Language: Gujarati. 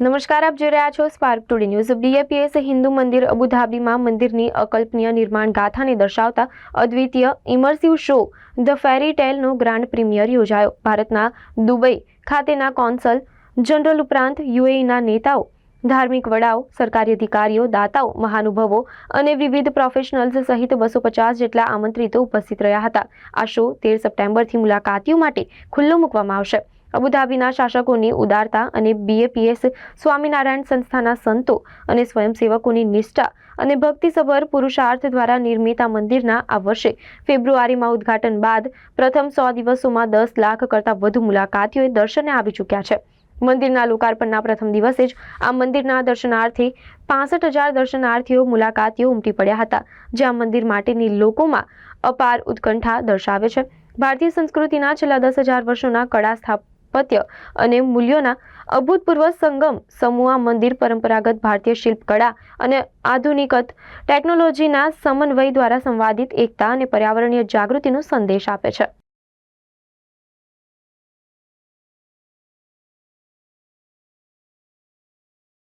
નમસ્કાર, આપ જોઈ રહ્યા છો spark today news BAPS Hindu મંદિર અબુધાબીમાં મંદિરની અકલ્પનીય નિર્માણ ગાથાને દર્શાવતા અદ્વિતીય ઇમર્સિવ શો ધ ફેરી ટેલનો ગ્રાન્ડ પ્રીમિયર યોજાયો. ભારતના દુબઈ ખાતેના કોન્સલ જનરલ ઉપરાંત યુએઈના નેતાઓ, ધાર્મિક વડાઓ, સરકારી અધિકારીઓ, દાતાઓ, મહાનુભવો અને વિવિધ પ્રોફેશનલ્સ સહિત બસો પચાસ જેટલા આમંત્રિતો ઉપસ્થિત રહ્યા હતા. આ શો તેર સપ્ટેમ્બરથી મુલાકાતીઓ માટે ખુલ્લો મૂકવામાં આવશે. અબુધાબીના શાસકોની ઉદારતા અને બીએપીએસ સ્વામિનારાયણ સંસ્થાના સંતો અને સ્વયંસેવકોની નિષ્ઠા અને ભક્તિસભર પુરુષાર્થ દ્વારા નિર્મિત આ મંદિરના આ વર્ષે ફેબ્રુઆરીમાં ઉદ્ઘાટન બાદ પ્રથમ સો દિવસોમાં દસ લાખ કરતાં વધુ મુલાકાતીઓએ દર્શને આવી ચૂક્યા છે. મંદિરના લોકાર્પણના પ્રથમ દિવસે જ આ મંદિરના દર્શનાર્થે પાસઠ હજાર દર્શનાર્થીઓ મુલાકાતીઓ ઉમટી પડ્યા હતા, જે આ મંદિર માટેની લોકોમાં અપાર ઉત્કંઠા દર્શાવે છે. ભારતીય સંસ્કૃતિના છેલ્લા દસ હજાર વર્ષોના કળા સ્થાપત્ય અને મૂલ્યોના અભૂતપૂર્વ સંગમ સમૂહ મંદિર પરંપરાગત ભારતીય શિલ્પકળા અને આધુનિકત ટેકનોલોજીના સમન્વય દ્વારા સંવાદિત એકતા અને પર્યાવરણીય જાગૃતિનો સંદેશ આપે છે.